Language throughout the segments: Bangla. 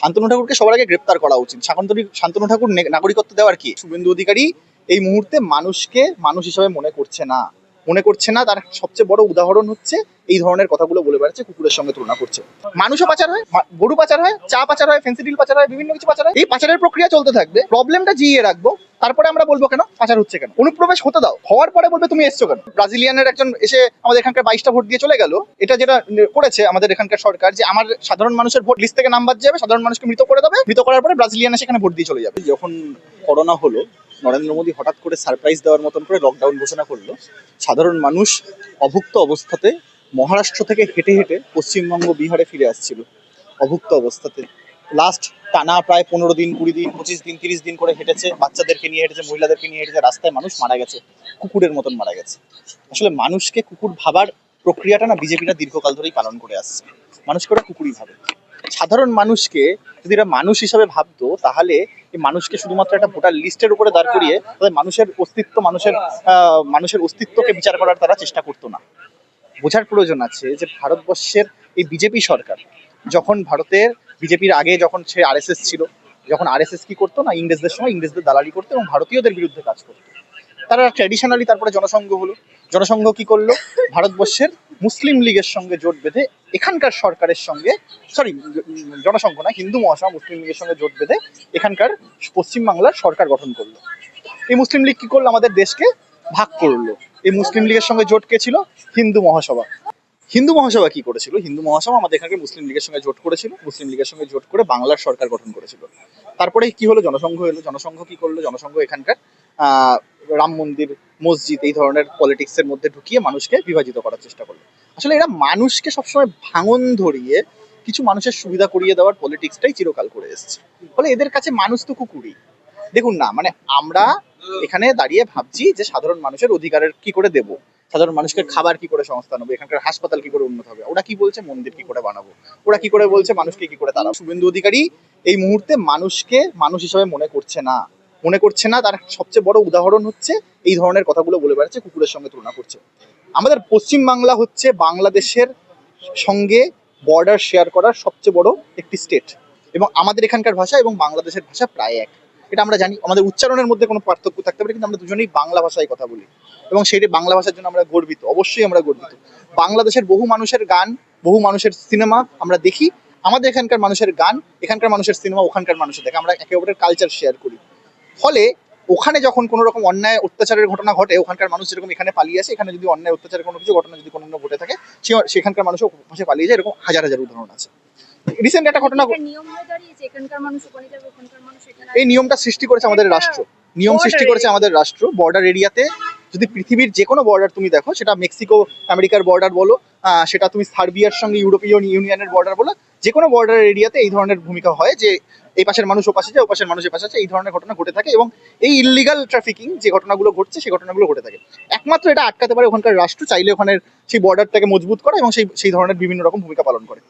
শান্তনু ঠাকুরকে সবার আগে গ্রেপ্তার করা উচিত। শান্তনু শান্তনু ঠাকুর নাগরিকত্ব দেওয়ার কি? শুভেন্দু অধিকারী এই মুহূর্তে মানুষকে মানুষ হিসাবে মনে করছে না। মনে করছে না, তার সবচেয়ে বড় উদাহরণ হচ্ছে এই ধরনের কথাগুলো বলে বেড়াচ্ছে, কুকুরের সঙ্গে তুলনা করছে। মানুষও পাচার হয় গরু পাচার হয়, চা পাচার হয় ফেন্সিডিল পাচার হয়, বিভিন্ন কিছু পাচার হয়। এই পাচারের প্রক্রিয়া চলতে থাকবে প্রবলেমটা জিয়ে রাখব, তারপরে আমরা বলব কেন পাচার হচ্ছে কেন? অনুপ্রবেশ হতে দাও, হওয়ার পরে বলবে তুমি এসছো কেন? ব্রাজিলিয়ানের একজন এসে আমাদের এখানকার বাইশটা ভোট দিয়ে চলে গেল, এটা যেটা করেছে আমাদের এখানকার সরকার যে আমার সাধারণ মানুষের ভোট লিস্ট থেকে নাম্বার যাবে, সাধারণ মানুষকে মৃত করে দেবে, মৃত করার পরে ব্রাজিলিয়ান সেখানে ভোট দিয়ে চলে যাবে। যখন করোনা হলো নরেন্দ্র মোদী হঠাৎ করে সারপ্রাইজ দেওয়ার মতন করে লকডাউন ঘোষণা করল। সাধারণ মানুষ অভুক্ত অবস্থাতে মহারাষ্ট্র থেকে হেঁটে হেঁটে পশ্চিমবঙ্গ, বিহারে ফিরে আসছিল অভুক্ত অবস্থাতে। লাস্ট টানা প্রায় পনেরো দিন, কুড়ি দিন, পঁচিশ দিন, তিরিশ দিন করে হেঁটেছে, বাচ্চাদেরকে নিয়ে হেঁটেছে, মহিলাদেরকে নিয়ে হেঁটেছে, রাস্তায় মানুষ মারা গেছে, কুকুরের মতন মারা গেছে। আসলে মানুষকে কুকুর ভাবার প্রক্রিয়াটা না বিজেপিরা দীর্ঘকাল ধরেই পালন করে আসছে। মানুষকে ওরা কুকুরই ভাবে। সাধারণ মানুষকে যদি এরা মানুষ হিসাবে ভাবতো, তাহলে এই মানুষকে শুধুমাত্র একটা ভোটার লিস্টের উপরে দাঁড় করিয়ে তাদের মানুষের অস্তিত্ব, মানুষের মানুষের অস্তিত্বকে বিচার করার তারা চেষ্টা করতো না। বোঝার প্রয়োজন আছে যে ভারতবর্ষের এই বিজেপি সরকার যখন ভারতের বিজেপির আগে যখন সে আরএসএস ছিল, যখন আরএসএস কি করতো না, ইংরেজদের সময় ইংরেজদের দালালি করতো এবং ভারতীয়দের বিরুদ্ধে কাজ করতো। তারা ট্র্যাডিশনালি তারপরে জনসংঘ হলো। জনসংঘ কি করল? ভারতবর্ষের মুসলিম লীগের সঙ্গে জোট বেঁধে এখানকার সরকারের সঙ্গে সরি জনসংঘ না, হিন্দু মহাসভা মুসলিম লীগের সঙ্গে জোট বেঁধে এখানকার পশ্চিমবাংলার সরকার গঠন করল। এই মুসলিম লীগ কি করল? আমাদের দেশকে ভাগ করল। এই মুসলিম লীগের সঙ্গে জোট কে ছিল? হিন্দু মহাসভা। হিন্দু মহাসভা কি করেছিল? হিন্দু মহাসভা আমাদের এখানে মুসলিম লীগের সঙ্গে জোট করেছিল। মুসলিম লীগের সঙ্গে জোট করে বাংলার সরকার গঠন করেছিল। তারপরে কি হলো? জনসংঘ এলো জনসংঘ কি করল? জনসংঘ এখানকার রাম মন্দির, মসজিদ এই ধরনের পলিটিক্স এর মধ্যে ঢুকিয়ে মানুষকে বিভাজিত করার চেষ্টা করল। আসলে এরা মানুষকে সবসময় ভাঙন ধরিয়ে কিছু মানুষের সুবিধা করিয়ে দেওয়ার পলিটিক্সটাই চিরকাল করে এসেছে। ফলে এদের কাছে মানুষ তো কুকুরই। দেখুন না মানে আমরা এখানে দাঁড়িয়ে ভাবছি যে সাধারণ মানুষের অধিকারের কি করে দেব? সাধারণ মানুষকে খাবার কি করে সংস্থান হবে এখানকার হাসপাতাল কি করে উন্নত হবে? ওরা কি বলছে? মন্দির কি করে বানাবো? ওরা কি করে বলছে? মানুষকে কি করে তারা? শুভেন্দু অধিকারী এই মুহূর্তে মানুষকে, মানুষ হিসাবে মনে করছে না। মনে করছে না, তার সবচেয়ে বড় উদাহরণ হচ্ছে এই ধরনের কথাগুলো বলে বেড়াচ্ছে, কুকুরের সঙ্গে তুলনা করছে। আমাদের পশ্চিম বাংলা হচ্ছে বাংলাদেশের সঙ্গে বর্ডার শেয়ার করার সবচেয়ে বড় একটি স্টেট এবং আমাদের এখানকার ভাষা এবং বাংলাদেশের ভাষা প্রায় এক। এটা আমরা জানি, আমাদের উচ্চারণের মধ্যে কোনো পার্থক্য থাকতে পারে, কিন্তু আমরা দুজনেই বাংলা ভাষায় কথা বলি এবং সেই বাংলা ভাষার জন্য আমরা গর্বিত, অবশ্যই আমরা গর্বিত। বাংলাদেশের বহু মানুষের গান, বহু মানুষের সিনেমা আমরা দেখি, আমাদের এখানকার মানুষের গান, এখানকার মানুষের সিনেমা ওখানকার মানুষের দেখে আমরা একে অপরের কালচার শেয়ার করি। ফলে ওখানে যখন কোনো রকম অন্যায় অত্যাচারের ঘটনা ঘটে ওখানকার মানুষ যেরকম এখানে পালিয়ে আসে এখানে যদি অন্যায় অত্যাচারের কোনো কিছু ঘটনা যদি কোনো ঘটে থাকে সেখানকার মানুষও পাশে পালিয়ে যায় এরকম হাজার হাজার উদাহরণ আছে। রিসেন্ট একটা ঘটনা মানুষ মানুষ এই নিয়মটা সৃষ্টি করেছে আমাদের রাষ্ট্র। নিয়ম সৃষ্টি করেছে আমাদের রাষ্ট্র বর্ডার এরিয়াতে যদি পৃথিবীর যে কোনো বর্ডার তুমি দেখো, সেটা মেক্সিকো আমেরিকার বর্ডার বলো সেটা তুমি সার্বিয়ার সঙ্গে ইউরোপীয় ইউনিয়নের বর্ডার বলো, যে কোনো বর্ডার এরিয়াতে এই ধরনের ভূমিকা হয় যে এই পাশের মানুষ ও পাশে যায়, ও পাশের মানুষ এ পাশে আছে, এই ধরনের ঘটনা ঘটে থাকে এবং এই ইলিগাল ট্রাফিকিং যে ঘটনাগুলো ঘটছে সেই ঘটনাগুলো ঘটে থাকে। একমাত্র এটা আটকাতে পারে ওখানকার রাষ্ট্র, চাইলে ওখানে সেই বর্ডারটাকে মজবুত করে এবং সেই সেই ধরনের বিভিন্ন রকম ভূমিকা পালন করে।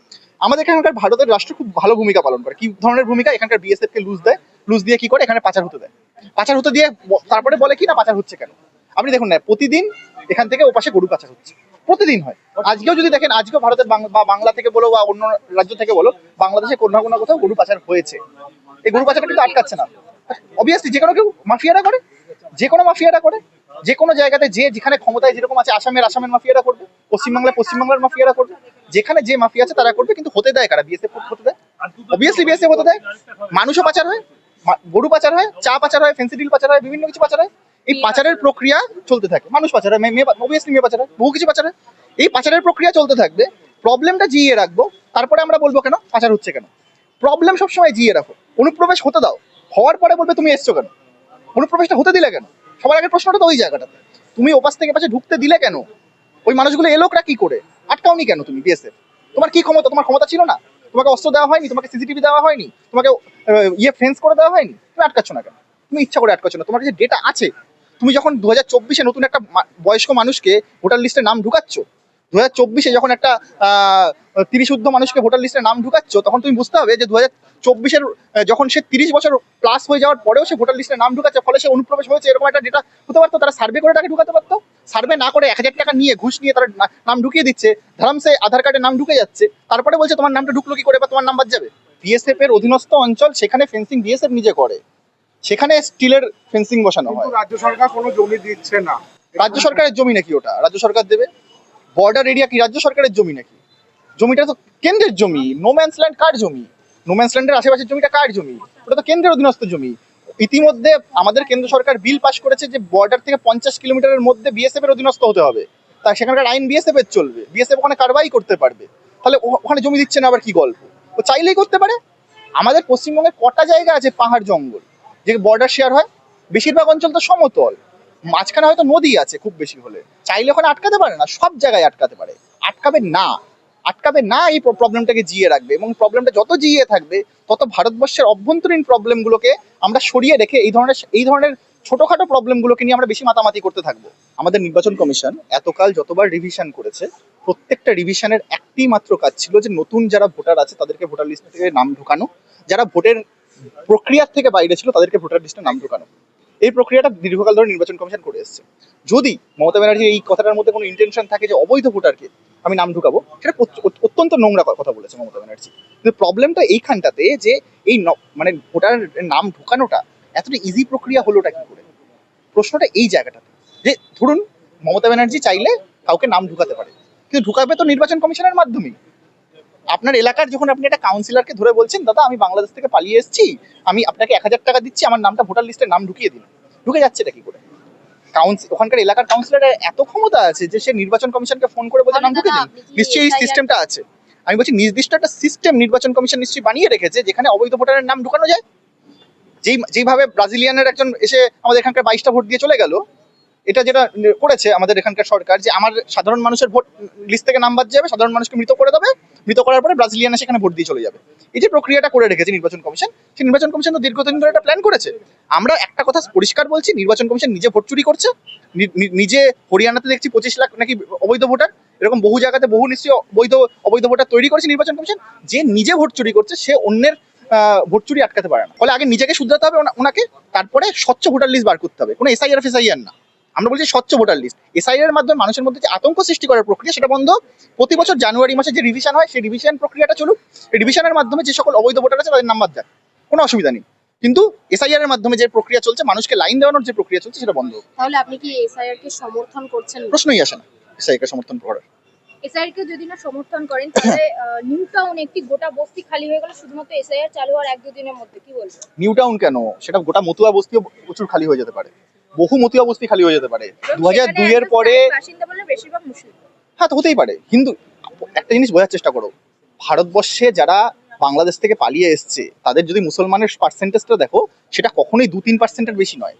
আমাদের এখানকার ভারতের রাষ্ট্র খুব ভালো ভূমিকা পালন করে। কি ধরনের ভূমিকা? এখানকার বিএসএফ কে লুজ দেয়। লুজ দিয়ে কি করে? এখানে পাচার হতে দেয়। পাচার হতে দিয়ে তারপরে বলে কি না, পাচার হচ্ছে কেন? আপনি দেখুন না, প্রতিদিন এখান থেকে ওপাশে গরু পাচার হচ্ছে। প্রতিদিন হয়। আজকেও যদি দেখেন, আজকেও ভারতের বাং- বাংলা থেকে বলো বা অন্য রাজ্য থেকে বলো, বাংলাদেশে কোনো না কোনো কোথাও গরু পাচার হয়েছে। এই গরু পাচারটা কিন্তু আটকাচ্ছে না। অবভিয়াসলি যে কোনো কেউ মাফিয়ারা করে, যে কোনো মাফিয়ারা করে, যে কোনো জায়গাতে যে যেখানে ক্ষমতায় যেরকম আছে আসামের আসামের মাফিয়ারা করবে পশ্চিমবাংলায় পশ্চিমবাংলার মাফিয়ারা করবে, যেখানে যে মাফিয়া আছে তারা করবে, কিন্তু হতে দেয় কারা? বিএসএফ হতে দেয়? অবভিয়াসলি বিএসএফ হতে দেয়। মানুষও পাচার হয় গরু পাচার হয়, চা পাচার হয় ফেন্সিডিল পাচার হয়, বিভিন্ন কিছু পাচার হয়। এই পাচারের প্রক্রিয়া চলতে থাকে। মানুষ পাচার মেয়ে অবভিয়াসলি মেয়ে পাচার বহু কিছু পাচার। এই পাচারের প্রক্রিয়া চলতে থাকবে। প্রবলেমটা জিয়ে রাখব। তারপরে আমরা বলব কেন পাচার হচ্ছে কেন? প্রবলেম সবসময় জিয়ে রাখো। অনুপ্রবেশ হতে দাও। হওয়ার পরে বলবে তুমি এসছো কেন? অনুপ্রবেশটা হতে দিলে কেন? সবার আগের প্রশ্নটা তো ওই জায়গাটাতে। তুমি ওপাশ থেকে পাশে ঢুকতে দিলে কেন? ওই মানুষগুলো এলোকরা কি করে? আটকাওনি কেন তুমি বিএসএফ? তোমার কি ক্ষমতা? তোমার ক্ষমতা ছিল না? তোমাকে অস্ত্র দেওয়া হয়নি? তোমাকে সিসিটিভি দেওয়া হয়নি? তোমাকে ইয়ে ফেন্স করে দেওয়া হয়নি? তুমি আটকাচ্ছ না কেন? তুমি ইচ্ছা করে আটকাচ্ছ না। তোমার কাছে ডেটা আছে তুমি যখন দু হাজার চব্বিশে নতুন একটা বয়স্ক মানুষকে ভোটার লিস্টে নাম ঢুকাচ্ছ দু হাজার চব্বিশে যখন একটা তিরিশ ঊর্ধ্ব মানুষকে ভোটার লিস্টে নাম ঢুকাচ্ছ, তখন তুমি বুঝতে হবে যে দু হাজার চব্বিশের যখন সে তিরিশ বছর প্লাস হয়ে যাওয়ার পরেও সে ভোটার লিস্টে নাম ঢুকাচ্ছে, ফলে সে অনুপ্রবেশ হয়েছে, এরকম একটা ডেটা হতে পারতো, তারা সার্ভে করে তাকে ঢুকাতে পারতো। সার্ভে না করে এক হাজার টাকা নিয়ে ঘুষ নিয়ে তারা নাম ঢুকিয়ে দিচ্ছে ধারামসে আধার কার্ডে নাম ঢুকে যাচ্ছে, তারপরে বলছে তোমার নামটা ঢুকলো কি করে বা তোমার নাম নাম্বার যাবে? বিএসএফ এর অধীনস্থ অঞ্চল, সেখানে ফেন্সিং বিএসএফ নিজে করে। সেখানে স্টিলের ফেন্সিং বসানো হয়। রাজ্য সরকার কোনো জমি দিচ্ছে না। রাজ্য সরকারের জমি নাকি ওটা? রাজ্য সরকার দেবে? বর্ডার এরিয়া কি? রাজ্য সরকারের জমি নাকি? জমিটা তো কেন্দ্রের জমি। নোম্যান্স ল্যান্ড কার জমি? নোম্যান্স ল্যান্ডের আশেপাশের জমিটা কার জমি? ওটা তো কেন্দ্রের অধীনস্থ জমি। ইতিমধ্যে আমাদের কেন্দ্র সরকার বিল পাশ করেছে যে বর্ডার থেকে পঞ্চাশ কিলোমিটারের মধ্যে বিএসএফ এর অধীনস্থ হতে হবে। তা সেখানকার আইন বিএসএফ এর চলবে। বিএসএফ ওখানে কারবাই করতে পারবে। তাহলে ওখানে জমি দিচ্ছে না আবার কি গল্প? ও চাইলেই করতে পারে। আমাদের পশ্চিমবঙ্গে কটা জায়গা আছে পাহাড় জঙ্গল? যে বর্ডার শেয়ার হয়, বেশিরভাগ অঞ্চল তো সমতল। মাঝখানে হয়তো নদী আছে খুব বেশি হলে। চাইলে ওখানে আটকাতে পারে না, সব জায়গায় আটকাতে পারে। আটকাবে না। আটকাবে না এই প্রবলেমটাকে জিয়ে রাখবে এবং প্রবলেমটা যত জিয়ে থাকবে, তত ভারতবর্ষের অভ্যন্তরীণ প্রবলেমগুলোকে আমরা সরিয়ে রেখে এই ধরনের এই ধরনের ছোটখাটো প্রবলেমগুলোকে নিয়ে আমরা বেশি মাতামাতি করতে থাকব। আমাদের নির্বাচন কমিশন এতকাল যতবার রিভিশন করেছে, প্রত্যেকটা রিভিশনের একটি মাত্র কাজ ছিল যে নতুন যারা ভোটার আছে, তাদেরকে ভোটার লিস্ট থেকে নাম ঢোকানো। যারা ভোটের প্রক্রিয়ার থেকে বাইরে ছিল তাদেরকে ভোটার লিস্টে নাম ঢোকানো। এই প্রক্রিয়াটা দীর্ঘকাল ধরে নির্বাচন কমিশন করে এসেছে। যদি মমতা ব্যানার্জির এই কথাটার মধ্যে কোনো ইন্টেনশন থাকে যে অবৈধ ভোটারকে আমি নাম ঢুকাবো, সেটা অত্যন্ত নোংরা কথা বলেছে মমতা ব্যানার্জি। কিন্তু প্রবলেমটা এইখানটাতে যে এই মানে ভোটার নাম ঢুকানোটা এতটা ইজি প্রক্রিয়া হলোটা কি করে? প্রশ্নটা এই জায়গাটাতে। যে ধরুন মমতা ব্যানার্জি চাইলে কাউকে নাম ঢুকাতে পারে, কিন্তু ঢুকাবে তো নির্বাচন কমিশনের মাধ্যমেই। আপনার এলাকার যখন আপনি একটা কাউন্সিলরকে ধরে বলছেন দাদা আমি বাংলাদেশ থেকে পালিয়ে এসেছি আমি আপনাকে এক হাজার টাকা দিচ্ছি আমার নামটা ভোটার লিস্টে নাম ঢুকিয়ে দিন ঢুকে যাচ্ছে এটা কি করে? কাউন্সিল ওখানকার এলাকার কাউন্সিলরের এত ক্ষমতা আছে যে সে নির্বাচন কমিশনকে ফোন করে বলছে নাম ঢুকে দিন নিশ্চয়ই এই সিস্টেমটা আছে। আমি বলছি নির্দিষ্ট একটা সিস্টেম নির্বাচন কমিশন নিশ্চয়ই বানিয়ে রেখেছে যেখানে অবৈধ ভোটারের নাম ঢুকানো যায়? যেই যেইভাবে ব্রাজিলিয়ানের একজন এসে আমাদের এখানকার বাইশটা ভোট দিয়ে চলে গেল এটা যেটা করেছে আমাদের এখানকার সরকার যে আমার সাধারণ মানুষের ভোট লিস্ট থেকে নাম বাদ যাবে, সাধারণ মানুষকে মৃত করে দেবে, মৃত করার পরে ব্রাজিলিয়ান সেখানে ভোট দিয়ে চলে যাবে। এই যে প্রক্রিয়াটা করে রেখেছে নির্বাচন কমিশন, সেই নির্বাচন কমিশন তো দীর্ঘদিন ধরে একটা প্ল্যান করেছে। আমরা একটা কথা পরিষ্কার বলছি, নির্বাচন কমিশন নিজে ভোট চুরি করছে নিজে হরিয়ানাতে দেখছি পঁচিশ লাখ নাকি অবৈধ ভোটার, এরকম বহু জায়গাতে বহু নিশ্চয়ই অবৈধ অবৈধ ভোটার তৈরি করেছে নির্বাচন কমিশন, যে নিজে ভোট চুরি করছে, সে অন্যের ভোট চুরি আটকাতে পারে না। ফলে আগে নিজেকে শুধরাতে হবে ওনাকে, তারপরে স্বচ্ছ ভোটার লিস্ট বার করতে হবে। কোনো এসআইআর ফেসআইআর না। আমরা বলছি স্বচ্ছ ভোটার লিস্ট এসআইআর এর মাধ্যমে মানুষের মধ্যে যে আতঙ্ক সৃষ্টি করার প্রক্রিয়া সেটা বন্ধ। প্রতি বছর জানুয়ারি মাসে যে রিভিশন হয় সেই রিভিশন প্রক্রিয়াটা চলুক। রিভিশনের মাধ্যমে যে সকল অবৈধ ভোটার আছে তাদের নাম্বার যাক কোনো অসুবিধা নেই। কিন্তু এসআইআর এর মাধ্যমে যে প্রক্রিয়া চলছে মানুষকে লাইন দেওয়ানোর যে প্রক্রিয়া চলছে সেটা বন্ধ। তাহলে আপনি কি এসআইআর কে সমর্থন করছেন প্রশ্নই আসে না। এসআইকে সমর্থন করার। এসআইআর কে যদি না সমর্থন করেন তাহলে নিউ টাউন একটি গোটা বস্তি খালি হয়ে গেল শুধুমাত্র এসআইআর চালু হওয়ার এক দুদিনের মধ্যে। কি বলব নিউ টাউন কেন? সেটা গোটা মতুয়া বস্তিও প্রচুর খালি হয়ে যেতে পারে। বহু অবস্থি খালি হয়ে যেতে পারে। দু হাজার দুই এর পরে হ্যাঁ তো হতেই পারে। হিন্দু একটা জিনিস বোঝার চেষ্টা করো। ভারতবর্ষে যারা বাংলাদেশ থেকে পালিয়ে এসছে তাদের যদি মুসলমানের পার্সেন্টেজটা দেখো সেটা কখনোই দু তিন পার্সেন্টের বেশি নয়।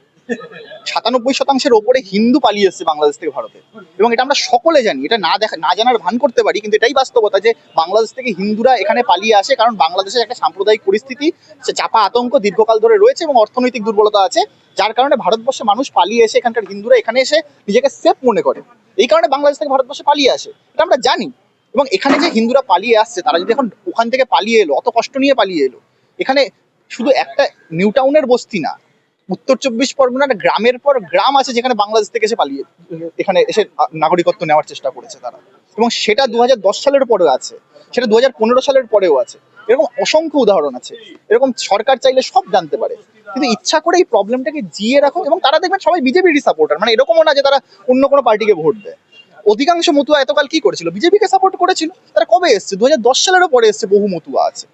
সাতানব্বই শতাংশের ওপরে হিন্দু পালিয়ে এসছে বাংলাদেশ থেকে ভারতে। এবং এটা আমরা সকলে জানি, এটা না দেখা, না জানার ভান করতে পারি, কিন্তু এটাই বাস্তবতা যে বাংলাদেশ থেকে হিন্দুরা এখানে পালিয়ে আসে, কারণ বাংলাদেশের একটা সাম্প্রদায়িক পরিস্থিতি, সে চাপা আতঙ্ক দীর্ঘকাল ধরে রয়েছে এবং অর্থনৈতিক দুর্বলতা আছে, যার কারণে ভারতবর্ষে মানুষ পালিয়ে এসে, এখানকার হিন্দুরা এখানে এসে নিজেকে সেফ মনে করে। এই কারণে বাংলাদেশ থেকে ভারতবর্ষে পালিয়ে আসে, এটা আমরা জানি। এবং এখানে যে হিন্দুরা পালিয়ে আসছে, তারা যদি এখন ওখান থেকে পালিয়ে এলো, অত কষ্ট নিয়ে পালিয়ে এলো, এখানে শুধু একটা নিউ টাউনের বস্তি না উত্তর চব্বিশ পরগনার গ্রামের পর গ্রাম আছে যেখানে বাংলাদেশ থেকে এসে পালিয়ে, এখানে এসে নাগরিকত্ব নেওয়ার চেষ্টা করেছে তারা। এবং সেটা দুহাজার দশ সালের পরেও আছে, সেটা দুহাজার পনেরো সালের পরেও আছে। এরকম অসংখ্য উদাহরণ আছে, এরকম সরকার চাইলে সব জানতে পারে। কিন্তু ইচ্ছা করে এই প্রবলেমটাকে জিয়ে রাখো এবং তারা দেখবেন সবাই বিজেপিরই সাপোর্টার মানে এরকমও না যে তারা অন্য কোনো পার্টিকে ভোট দেয়। অধিকাংশ মতুয়া এতকাল কি করেছিল? বিজেপিকে সাপোর্ট করেছিল। তারা কবে এসছে? দু হাজার দশ সালেরও পরে এসছে বহু মতুয়া আছে।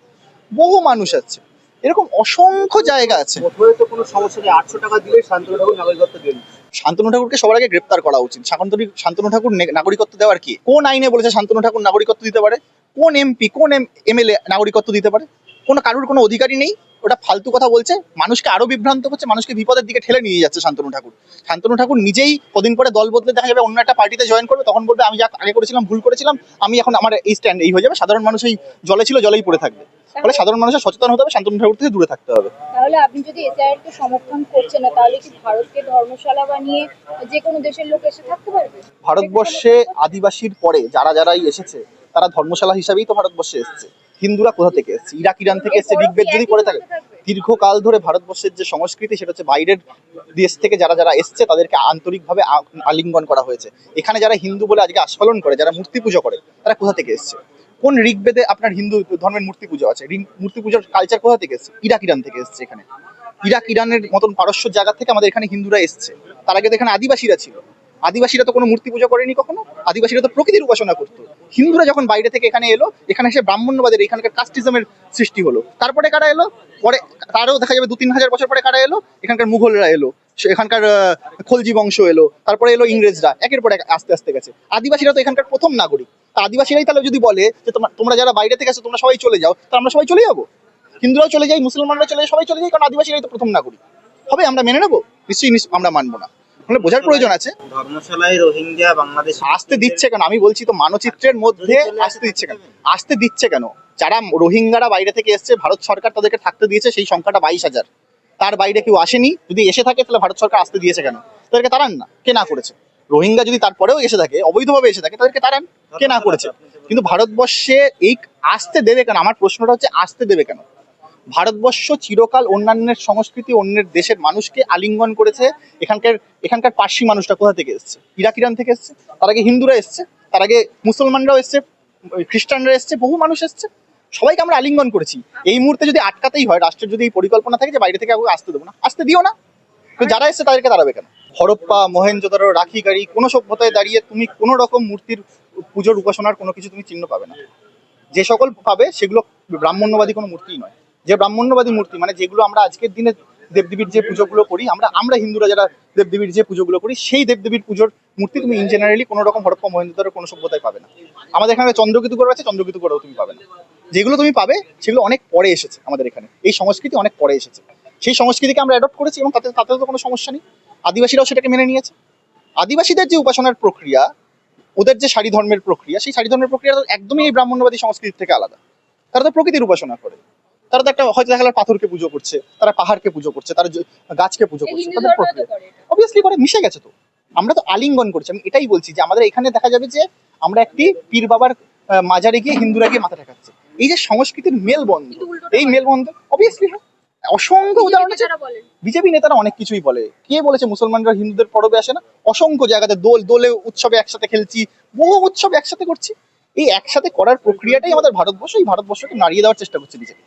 বহু মানুষ আছে। এরকম অসংখ্য জায়গা আছে। তো কোনো সমস্যা নেই আটশো টাকা দিলে শান্তনু ঠাকুর নাগরিকত্ব দিন। শান্তনু ঠাকুরকে সবার আগে গ্রেপ্তার করা উচিত। শান্তনু শান্তনু ঠাকুর নাগরিকত্ব দেওয়ার কি? কোন আইনে বলেছে শান্তনু ঠাকুর নাগরিকত্ব দিতে পারে? কোন এমপি কোন এমএলএ নাগরিকত্ব দিতে পারে? কোনো কারুর কোনো অধিকারই নেই। ওটা ফালতু কথা বলছে। মানুষকে আরও বিভ্রান্ত করছে। মানুষকে বিপদের দিকে ঠেলে নিয়ে যাচ্ছে শান্তনু ঠাকুর। শান্তনু ঠাকুর নিজেই কদিন পরে দল বদলে দেখা যাবে অন্য একটা পার্টিতে জয়েন করবে তখন বলবে আমি যা আগে করেছিলাম ভুল করেছিলাম আমি এখন আমার এই স্ট্যান্ড এই হয়ে যাবে। সাধারণ মানুষ এই জলে ছিল জলেই পড়ে থাকবে। ফলে সাধারণ মানুষের সচেতন হতে হবে শান্তনু ঠাকুর থেকে দূরে থাকতে হবে। তাহলে আপনি যদি এসআইআর কে সমর্থন করছেন না তাহলে কি ভারতকে ধর্মশালা বানিয়ে যে কোনো দেশের লোক এসে থাকতে পারবে? ভারতবর্ষে আদিবাসীর পরে যারা যারাই এসেছে তারা ধর্মশালা হিসাবেই তো ভারতবর্ষে এসেছে। হিন্দুরা কোথা থেকে এসেছে? ইরাক ইরান থেকে এসেছে ঋগ্বেদ যদি পড়ে থাকে দীর্ঘকাল ধরে ভারতবর্ষের যে সংস্কৃতি সেটা হচ্ছে বাইরের দেশ থেকে যারা যারা এসছে তাদেরকে আন্তরিকভাবে আলিঙ্গন করা হয়েছে। এখানে যারা হিন্দু বলে আজকে আস্ফলন করে যারা মূর্তি পুজো করে তারা কোথা থেকে এসছে? কোন ঋগ্বেদে আপনার হিন্দু ধর্মের মূর্তি পুজো আছে? মূর্তি পুজোর কালচার কোথা থেকে এসছে? ইরাক, ইরান থেকে এসছে এখানে। ইরাক, ইরানের মতন পারস্য জায়গা থেকে আমাদের এখানে হিন্দুরা এসছে। তার আগে তো এখানে আদিবাসীরা ছিল। আদিবাসীরা তো কোনো মূর্তি পুজো করেনি কখনো? আদিবাসীরা তো প্রকৃতির উপাসনা করতো। হিন্দুরা যখন বাইরে থেকে এখানে এলো, এখানে এসে ব্রাহ্মণ্যবাদের, এখানকার কাস্টিজমের সৃষ্টি হলো। তারপরে কারা এলো? পরে তারও দেখা যাবে দু তিন হাজার বছর পরে কারা এলো? এখানকার মুঘলরা এলো। এখানকার খলজি বংশ এলো। তারপরে এলো ইংরেজরা। একের পর এক আস্তে আস্তে গেছে। আদিবাসীরা তো এখানকার প্রথম নাগরিক। আদিবাসীরাই তাহলে যদি বলে যে তোমরা- যারা বাইরে থেকে আসো তোমরা সবাই চলে যাও তা আমরা সবাই চলে যাব। হিন্দুরাও চলে যাই মুসলমানরা চলে যায় সবাই চলে যাই কারণ আদিবাসীরাই তো প্রথম নাগরিক। হবে আমরা মেনে নেব? নিশ্চয়ই নিশ্চয়ই আমরা মানবো না। মানে বোঝার প্রয়োজন আছে। ধর্মশালায় রোহিঙ্গা বাংলাদেশ আসতে দিচ্ছে কেন? আমি বলছি তো মানচিত্রের মধ্যে আসতে দিচ্ছে কেন? আসতে দিচ্ছে কেন? যারা রোহিঙ্গারা বাইরে থেকে এসছে ভারত সরকার তাদেরকে থাকতে দিয়েছে সেই সংখ্যাটা বাইশ হাজার। তার বাইরে কেউ আসেনি যদি এসে থাকে তাহলে ভারত সরকার আসতে দিয়েছে কেন? তাদেরকে তাড়ান না কে না করেছে? রোহিঙ্গা যদি তারপরেও এসে থাকে, অবৈধভাবে এসে থাকে, তাদেরকে তাড়ান কে না করেছে। কিন্তু ভারতবর্ষে এই আসতে দেবে কেন? আমার প্রশ্নটা হচ্ছে, আসতে দেবে কেন? ভারতবর্ষ চিরকাল অন্যান্যের সংস্কৃতি, অন্যের দেশের মানুষকে আলিঙ্গন করেছে। এখানকার এখানকার পার্সি মানুষটা কোথা থেকে এসছে? ইরাক ইরান থেকে এসছে? তার আগে হিন্দুরা এসছে? তার আগে মুসলমানরাও এসছে? খ্রিস্টানরা এসছে? বহু মানুষ এসছে? সবাইকে আমরা আলিঙ্গন করেছি। এই মুহূর্তে যদি আটকাতেই হয়, রাষ্ট্রের যদি এই পরিকল্পনা থাকে যে বাইরে থেকে আসতে দেবো না, আসতে দিও না। তো যারা এসছে, তাদেরকে তাড়াবে কেন? হরপ্পা মহেঞ্জোদারো রাখি গাড়ি কোনো সভ্যতায় দাঁড়িয়ে তুমি কোনো রকম মূর্তির পুজোর উপাসনার কোনো কিছু তুমি চিহ্ন পাবে না। যে সকল পাবে সেগুলো ব্রাহ্মণ্যবাদী কোনো মূর্তিই নয়। যে ব্রাহ্মণ্যবাদী মূর্তি মানে যেগুলো আমরা আজকের দিনে দেবদেবীর যে পুজোগুলো করি, আমরা আমরা হিন্দুরা যারা দেবদেবীর যে পুজোগুলো করি, সেই দেবদেবীর পুজোর মূর্তি তুমি ইন জেনারেলি কোনো রকম হরপ্পা মহেন্দ্রের কোনো সভ্যতায় পাবে না। আমাদের এখানে চন্দ্রকেতু করে আছে চন্দ্রকেতু করেও তুমি পাবে না। যেগুলো তুমি পাবে, সেগুলো অনেক পরে এসেছে আমাদের এখানে। এই সংস্কৃতি অনেক পরে এসেছে। সেই সংস্কৃতিকে আমরা অ্যাডপ্ট করেছি এবং তাতে তাতে তো কোনো সমস্যা নেই। আদিবাসীরাও সেটাকে মেনে নিয়েছে। আদিবাসীদের যে উপাসনার প্রক্রিয়া ওদের যে শাড়ি ধর্মের প্রক্রিয়া সেই শাড়ি ধর্মের প্রক্রিয়া একদমই এই ব্রাহ্মণ্যবাদী সংস্কৃতি থেকে আলাদা। তারা তো প্রকৃতির উপাসনা করে। তারা তো একটা হয়তো দেখা গেল পাথরকে পুজো করছে তারা পাহাড়কে পুজো করছে তারা গাছকে পুজো করছে তাদের প্রক্রিয়া। অবভিয়াসলি করে মিশে গেছে তো। আমরা তো আলিঙ্গন করছি। আমি এটাই বলছি যে আমাদের এখানে দেখা যাবে যে আমরা একটি পীর বাবার মাজারে গিয়ে হিন্দুরা গিয়ে মাথা ঠেকাচ্ছে। এই যে সংস্কৃতির মেলবন্ধ এই মেলবন্ধ অবভিয়াসলি অসংখ্য উদাহরণ আছে। বিজেপি নেতারা অনেক কিছুই বলে। কে বলেছে? মুসলমানরা হিন্দুদের পরবে আসে না? অসংখ্য জায়গাতে দোল দোলে উৎসবে একসাথে খেলছি বহু উৎসব একসাথে করছি। এই একসাথে করার প্রক্রিয়াটাই আমাদের ভারতবর্ষ এই ভারতবর্ষকে নাড়িয়ে দেওয়ার চেষ্টা করছে বিজেপি।